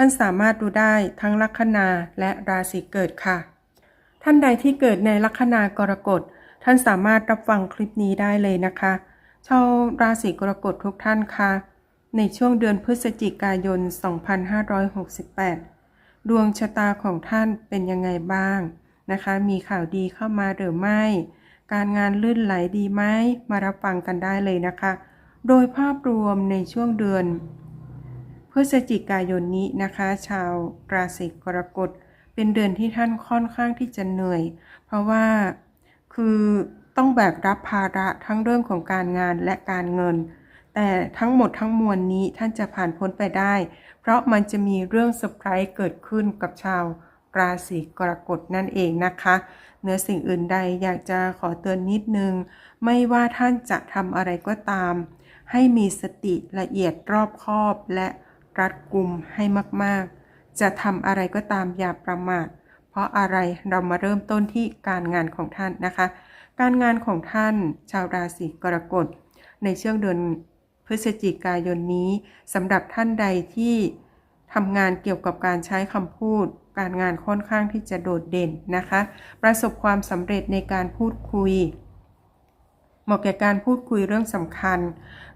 ท่านสามารถดูได้ทั้งลัคนาและราศีเกิดค่ะ ท่านใดที่เกิดในลัคนากรกฎ ท่านสามารถรับฟังคลิปนี้ได้เลยนะคะชาวราศีกรกฎทุกท่านคะในช่วงเดือนพฤศจิกายน 2568 ดวงชะตาของท่านเป็นยังไงบ้างนะคะ มีข่าวดีเข้ามาหรือไม่ การงานลื่นไหลดีไหมมารับฟังกันได้เลยนะคะ โดยภาพรวมในช่วงเดือน พฤศจิกายนนี้นะคะ ชาวราศีกรกฎเป็นเดือนที่ท่านค่อนข้างที่จะเหนื่อย เพราะว่าคือต้องแบกรับภาระทั้งเรื่องของการงานและการเงิน แต่ทั้งหมดทั้งมวลนี้ท่านจะผ่านพ้นไปได้ เพราะมันจะมีเรื่องเซอร์ไพรส์เกิดขึ้นกับชาวราศีกรกฎนั่นเองนะคะเหนือสิ่งอื่นใดอยากจะขอเตือนนิดนึง ไม่ว่าท่านจะทำอะไรก็ตาม ให้มีสติละเอียดรอบคอบและ รัดกุมให้มากๆ จะทำอะไรก็ตามอย่าประมาท เพราะอะไรเรามาเริ่มต้นที่การงานของท่านนะคะ การงานของท่านชาวราศีกรกฎ ในช่วงเดือนพฤศจิกายนนี้สำหรับท่านใดที่ทำงานเกี่ยวกับการใช้คำพูด การงานค่อนข้างที่จะโดดเด่นนะคะ ประสบความสำเร็จในการพูดคุย เหมาะแก่การพูดคุยเรื่องสำคัญ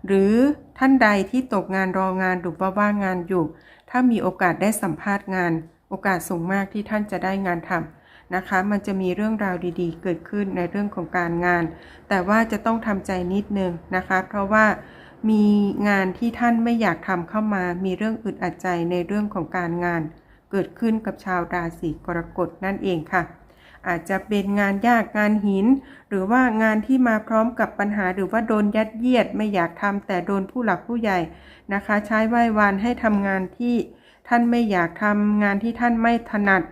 หรือท่านใดที่ตกงานรองานหรือว่าว่างงานอยู่ ถ้ามีโอกาสได้สัมภาษณ์งาน โอกาสสูงมากที่ท่านจะได้งานทำนะคะ มันจะมีเรื่องราวดีๆ เกิดขึ้นในเรื่องของการงาน แต่ว่าจะต้องทำใจนิดนึงนะคะ เพราะว่ามีงานที่ท่านไม่อยากทำเข้ามา มีเรื่องอึดอัดใจในเรื่องของการงาน เกิดขึ้นกับชาวราศีกรกฎนั่นเองค่ะ อาจจะเป็นงานยากงานหิน หรือว่างานที่มาพร้อมกับปัญหาหรือว่าโดนยัดเยียดไม่อยากทำแต่โดนผู้หลักผู้ใหญ่นะคะ ใช้ไหว้วานให้ทำงานที่ท่านไม่อยากทำงานที่ท่านไม่ถนัด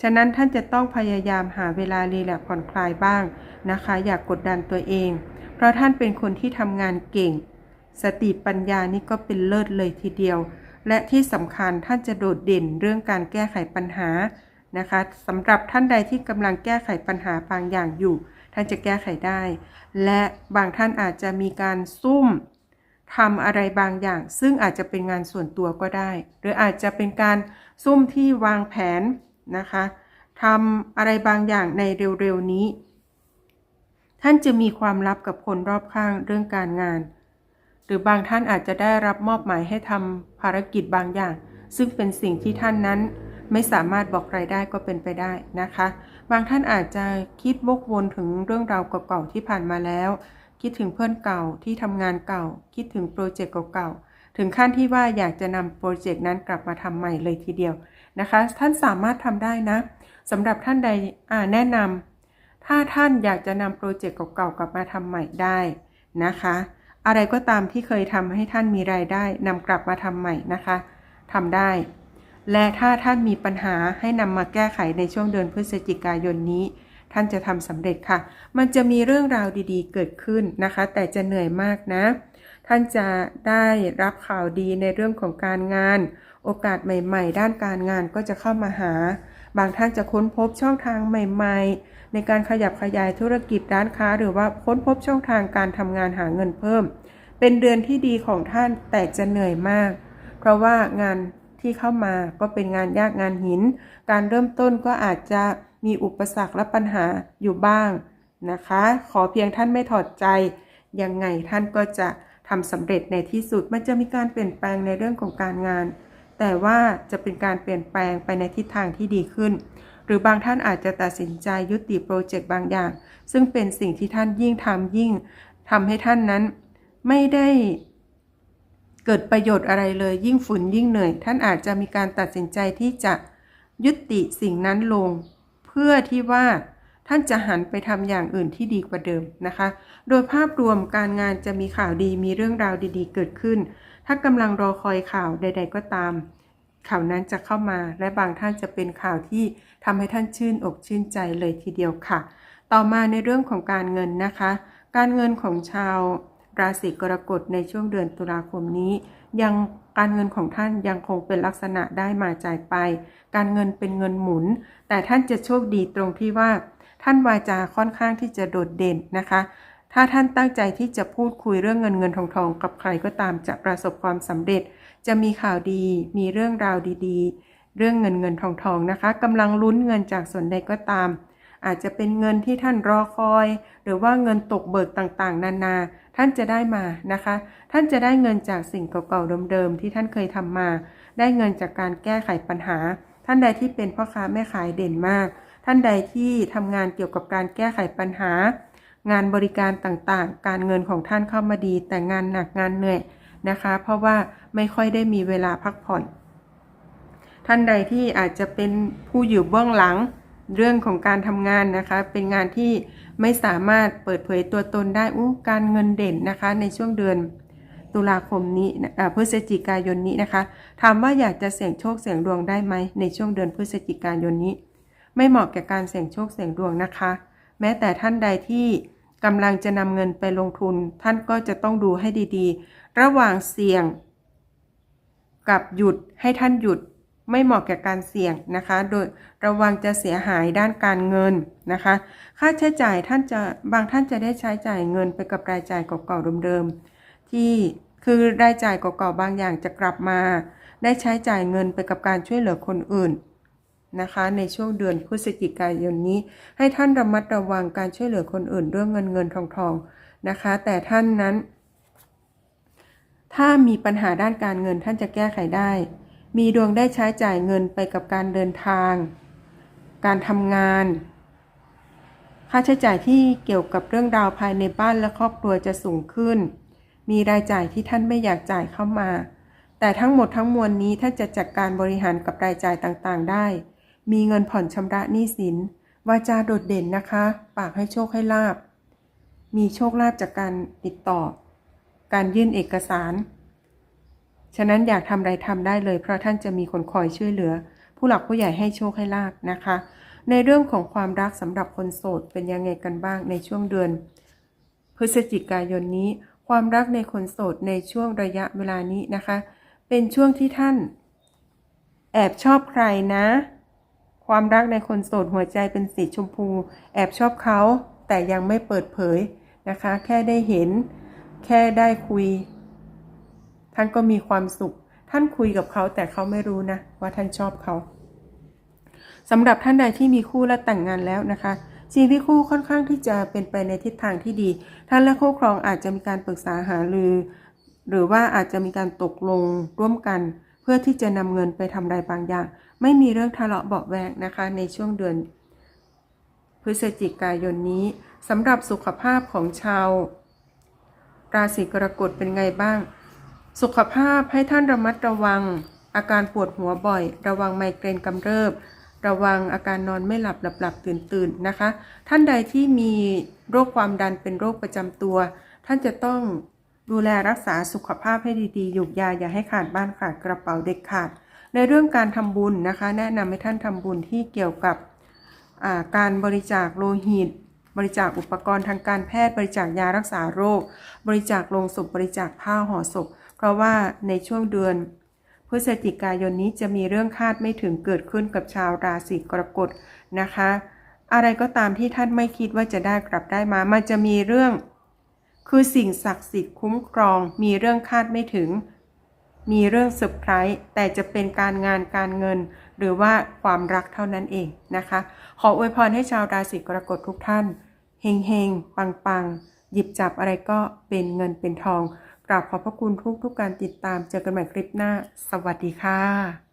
ฉะนั้นท่านจะต้องพยายามหาเวลารีแลกผ่อนคลายบ้างนะคะ อยากกดดันตัวเอง เพราะท่านเป็นคนที่ทำงานเก่ง สติปัญญานี่ก็เป็นเลิศเลยทีเดียว และที่สำคัญท่านจะโดดเด่นเรื่องการแก้ไขปัญหา นะคะสำหรับท่านใดที่กำลังแก้ไขปัญหาบางอย่างอยู่ ท่านจะแก้ไขได้ และบางท่านอาจจะมีการซุ่มทำอะไรบางอย่าง ซึ่งอาจจะเป็นงานส่วนตัวก็ได้ หรืออาจจะเป็นการซุ่มที่วางแผนนะคะทำอะไรบางอย่างในเร็วๆนี้ ท่านจะมีความลับกับคนรอบข้างเรื่องการงาน หรือบางท่านอาจจะได้รับมอบหมายให้ทำภารกิจบางอย่าง ซึ่งเป็นสิ่งที่ท่านนั้น ไม่สามารถบอกใครได้ก็เป็นไปได้นะคะ บางท่านอาจจะคิดวกวนถึงเรื่องราวเก่าๆที่ผ่านมาแล้ว คิดถึงเพื่อนเก่าที่ทำงานเก่า คิดถึงโปรเจกต์เก่าๆถึงขั้นที่ว่าอยากจะนำโปรเจกต์นั้นกลับมาทำใหม่เลยทีเดียวนะคะ ท่านสามารถทำได้นะสำหรับท่านใดแนะนำถ้าท่านอยากจะนำโปรเจกต์เก่าๆกลับมาทำใหม่ได้นะคะ อะไรก็ตามที่เคยทำให้ท่านมีรายได้นำกลับมาทำใหม่นะคะทำได้ และถ้าท่านมีปัญหาให้นำมาแก้ไขในช่วงเดือนพฤศจิกายนนี้ ท่านจะทำสำเร็จค่ะ มันจะมีเรื่องราวดีๆ เกิดขึ้นนะคะ แต่จะเหนื่อยมากนะ ท่านจะได้รับข่าวดีในเรื่องของการงาน โอกาสใหม่ ๆ ด้านการงานก็จะเข้ามาหา บางท่านจะค้นพบช่องทางใหม่ ๆ ในการขยับขยายธุรกิจร้านค้า หรือว่าค้นพบช่องทางการทำงานหาเงินเพิ่ม เป็นเดือนที่ดีของท่านแต่จะเหนื่อยมาก เพราะว่างาน ที่เข้ามาก็เป็นงานยากงานหิน การเริ่มต้นก็อาจจะมีอุปสรรคและปัญหาอยู่บ้างนะคะ ขอเพียงท่านไม่ถอดใจ ยังไงท่านก็จะทำสำเร็จในที่สุดมันจะมีการเปลี่ยนแปลงในเรื่องของการงาน แต่ว่าจะเป็นการเปลี่ยนแปลงไปในทิศทางที่ดีขึ้น หรือบางท่านอาจจะตัดสินใจยุติโปรเจกต์บางอย่าง ซึ่งเป็นสิ่งที่ท่านยิ่งทำยิ่งทำให้ท่านนั้น ไม่ได้ เกิดประโยชน์อะไรเลย ยิ่งฝืนยิ่งเหนื่อย ท่านอาจจะมีการตัดสินใจที่จะยุติสิ่งนั้นลง เพื่อที่ว่าท่านจะหันไปทำอย่างอื่นที่ดีกว่าเดิมนะคะ โดยภาพรวมการงานจะมีข่าวดีมีเรื่องราวดีๆ เกิดขึ้น ถ้ากำลังรอคอยข่าวใด ๆ ก็ตาม ข่าวนั้นจะเข้ามา และบางท่านจะเป็นข่าวที่ทำให้ท่านชื่นอกชื่นใจเลยทีเดียวค่ะ ต่อมาในเรื่องของการเงินนะคะ การเงินของชาว ราศีกรกฎในช่วงเดือนตุลาคมนี้ ยังการเงินของท่านยังคงเป็นลักษณะได้มาจ่ายไป การเงินเป็นเงินหมุน แต่ท่านจะโชคดีตรงที่ว่า ท่านวาจาค่อนข้างที่จะโดดเด่นนะคะ ถ้าท่านตั้งใจที่จะพูดคุยเรื่องเงินเงินทองทองกับใครก็ตามจะประสบความสำเร็จ จะมีข่าวดี มีเรื่องราวดีๆ เรื่องเงินเงินทองทองนะคะกำลังลุ้นเงินจากส่วนใดก็ตาม อาจจะเป็นเงินที่ท่านรอคอย หรือว่าเงินตกเบิกต่างๆ นานา ท่านจะได้มานะคะ ท่านจะได้เงินจากสิ่งเก่าๆเดิมๆที่ท่านเคยทำมา ได้เงินจากการแก้ไขปัญหา ท่านใดที่เป็นพ่อค้าแม่ขายเด่นมาก ท่านใดที่ทำงานเกี่ยวกับการแก้ไขปัญหา งานบริการต่างๆ การเงินของท่านเข้ามาดี แต่งานหนักงานเหนื่อยนะคะ เพราะว่าไม่ค่อยได้มีเวลาพักผ่อน ท่านใดที่อาจจะเป็นผู้อยู่เบื้องหลัง เรื่องของการทำงานนะคะ เป็นงานที่ไม่สามารถเปิดเผยตัวตนได้อู้การเงินเด่นนะคะ ในช่วงเดือนตุลาคมนี้พฤศจิกายนนี้นะคะถามว่าอยากจะเสี่ยงโชคเสี่ยงดวงได้ไหมในช่วงเดือนพฤศจิกายนนี้ ไม่เหมาะแก่การเสี่ยงโชคเสี่ยงดวงนะคะ แม้แต่ท่านใดที่กำลังจะนำเงินไปลงทุน ท่านก็จะต้องดูให้ดีๆ ระหว่างเสี่ยง กับหยุดให้ท่านหยุด ไม่เหมาะแก่การเสี่ยงนะคะ โดยระวังจะเสียหายด้านการเงินนะคะ ค่าใช้จ่ายท่านจะบางท่านจะได้ใช้จ่ายเงินไปกับรายจ่ายเก่าๆเดิมๆที่คือรายจ่ายเก่าๆบางอย่างจะกลับมา ได้ใช้จ่ายเงินไปกับการช่วยเหลือคนอื่นนะคะในช่วงเดือนพฤศจิกายนนี้ ให้ท่านระมัดระวังการช่วยเหลือคนอื่นเรื่องเงินเงินทองทองนะคะ แต่ท่านนั้น ถ้ามีปัญหาด้านการเงินท่านจะแก้ไขได้ มีดวงได้ใช้จ่ายเงินไปกับการเดินทาง การทำงาน ค่าใช้จ่ายที่เกี่ยวกับเรื่องราวภายในบ้านและครอบครัวจะสูงขึ้น มีรายจ่ายที่ท่านไม่อยากจ่ายเข้ามา แต่ทั้งหมดทั้งมวลนี้ท่านจะจัดการบริหารกับรายจ่ายต่างๆ ได้ มีเงินผ่อนชำระหนี้สิน วาจาโดดเด่นนะคะ ปากให้โชคให้ลาบ มีโชคลาภจากการติดต่อ การยื่นเอกสาร ฉะนั้นอยากทำอะไรทำได้เลย เพราะท่านจะมีคนคอยช่วยเหลือ ผู้หลักผู้ใหญ่ให้โชคให้ลาบนะคะ ในเรื่องของความรักสำหรับคนโสดเป็นยังไงกันบ้างในช่วงเดือน พฤศจิกายนนี้ ความรักในคนโสดในช่วงระยะเวลานี้นะคะ เป็นช่วงที่ท่าน แอบชอบใครนะ ความรักในคนโสดหัวใจเป็นสีชมพู แอบชอบเขาแต่ยังไม่เปิดเผยนะคะ แค่ได้เห็น แค่ได้คุย ท่านก็มีความสุข ท่านคุยกับเขาแต่เขาไม่รู้นะว่าท่านชอบเขาสำหรับท่านใดที่มีคู่และแต่งงานแล้วนะคะชีวิตคู่ค่อนข้างที่จะเป็นไปในทิศทางที่ดี ท่านและคู่ครองอาจจะมีการปรึกษาหารือ หรือว่าอาจจะมีการตกลงร่วมกัน เพื่อที่จะนำเงินไปทำอะไรบางอย่าง ไม่มีเรื่องทะเลาะเบาแวงนะคะ ในช่วงเดือน พฤศจิกายนนี้สำหรับสุขภาพของชาว ราศีกรกฎเป็นไงบ้าง สุขภาพให้ท่านระมัดระวัง อาการปวดหัวบ่อย ระวังไมเกรนกำเริบ ระวังอาการนอนไม่หลับหลับหลับตื่นตื่นนะคะ ท่านใดที่มีโรคความดันเป็นโรคประจำตัว ท่านจะต้องดูแลรักษาสุขภาพให้ดีๆหยุกยาอย่าให้ขาดบ้านขาดกระเป๋าเด็กขาด ในเรื่องการทำบุญนะคะ แนะนำให้ท่านทำบุญที่เกี่ยวกับการบริจาคโลหิต บริจาคอุปกรณ์ทางการแพทย์ บริจาคยารักษาโรค บริจาคลงศพบริจาคผ้าห่อศพ เพราะว่าในช่วงเดือน พฤศจิกายนนี้จะมีเรื่องคาดไม่ถึงเกิดขึ้นกับชาวราศีกรกฎนะคะ อะไรก็ตามที่ท่านไม่คิดว่าจะได้กลับได้มา มันจะมีเรื่อง คือสิ่งศักดิ์สิทธิ์คุ้มครอง มีเรื่องคาดไม่ถึง มีเรื่องเซอร์ไพรส์แต่จะเป็นการงานการเงิน หรือว่าความรักเท่านั้นเองนะคะ ขออวยพรให้ชาวราศีกรกฎทุกท่านเฮงเฮงปังปังหยิบจับอะไรก็เป็นเงินเป็นทอง กราบขอบพระคุณทุกทุกการติดตาม เจอกันใหม่คลิปหน้า สวัสดีค่ะ